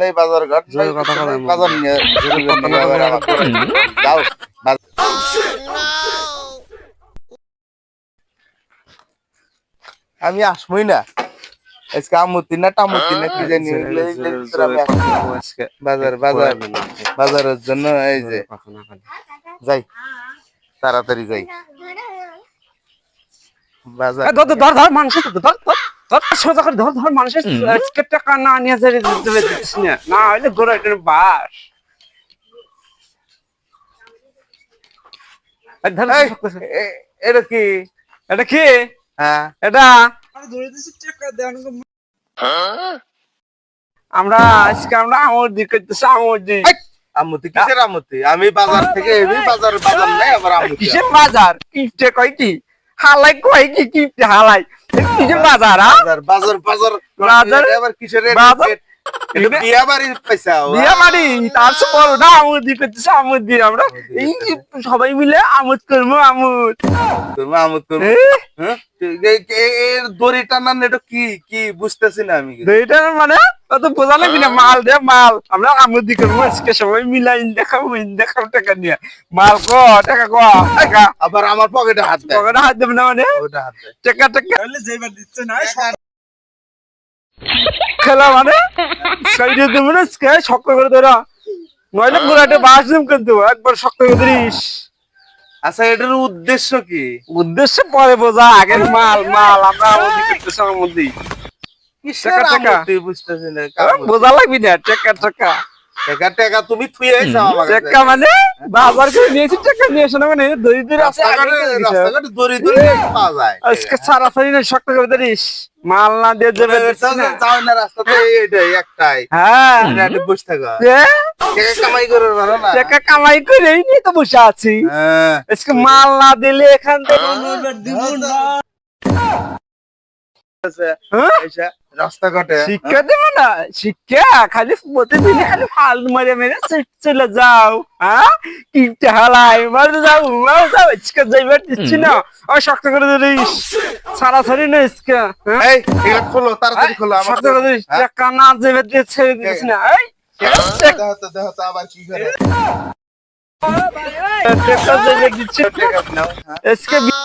নেই বাজার ঘাট। বাজার নিয়ে যাও আমি আসবই না। আজকে আমুতি না টামুতি না কি জানি আমি। বাজার বাজার বাজারের জন্য এই যে যাই তাড়াতাড়ি যাই। বাজার ধর ধর ধর ধর ধর। সোজা করে ধর ধর মানুষের টাকা না নিয়ে যাই না। না হইলে গোড়া বাস। এই ধর, এই, এ- এটা কি? এটা কি? হ্যাঁ। এটা? আমরা আজকে আমরা করতেছি আমুতি কিসের আমুতি আমি বাজার থেকে এবি বাজার বাজার নাই আবার আমুতি কিসের বাজার? কয় কি হালাই কয় কি কিপটে হালাই? বাজার বাজার বাজার বাজার। কিসের বাজার? বিয়া বাড়ির পয়সা বিয়া বাড়ি তার বড় না আমুদ করতেছি আমুদ আমরা এই সবাই মিলে আমুদ করব আমুদ। তুমি আমুদ করো। এ, হ্যাঁ? এর দড়ি টানান এটা কি কি বুঝতেছি না আমি মানে? অত বোঝা লাগবি না মাল দে মাল। আমরা আমুদ দিক আজকে সবাই মিলাই দেখাবো দেখাবো টাকা নিয়ে। মাল ক টাকা ক টাকা। আবার আমার পকেটে হাত পকেটে হাত দেবে না মানে? ওটা হাত দেয় টাকা টাকা। খেলা মানে? সাইডে দেবো না আজকে শক্ত করে ধরা। নইলে পুরাটে বাস দিম কিন্তু একবার শক্ত করে ধরিস। আচ্ছা এটার উদ্দেশ্য কি? উদ্দেশ্য পরে বোঝা আগের মাল মাল। আমরা বোঝা লাগবি না টাকা টাকা। টাকা টাকা তুমি থুয়ে। মানে? বাজার করে নিয়েছি টাকা নিয়ে এসে না মানে? দড়ি দড়ি আছে আগে রাস্তাঘাটে করে দড়ি দড়ি পাওয়া যায়। আজকে সারাসারি না শক্ত করে ধরিস। মাল না দিয়ে দেবে যাও না। রাস্তাতে এটাই একটাই। হ্যাঁ। এটা বসে থাকো। কামাই করে না। টাকা কামাই করে নিয়ে তো বসে আছি। হ্যাঁ। আজকে মাল না দিলে এখান থেকে হ্যাঁ? এসে রাস্তাঘাটে শিক্ষা দেবে না শিক্ষা খালি প্রতিদিন খালি ফাল মারে মেরে চলে যাও হ্যাঁ? কিনতে হালাই মারে যাও মারে যাও আজকে যাইবার দিচ্ছি না। আর শক্ত করে ধরিস। সারাসারি না আজকে হ্যাঁ? এই এগুলো খোলো তাড়াতাড়ি খোলো আমার শক্ত করে ধরিস হ্যাঁ? টাকা না যাইবার দিয়ে ছেড়ে দিচ্ছি না এই। দেখো তো দেখো তো আবার কি করে। টাকা যাইবার দিচ্ছি না। নাও হ্যাঁ। আজকে বি-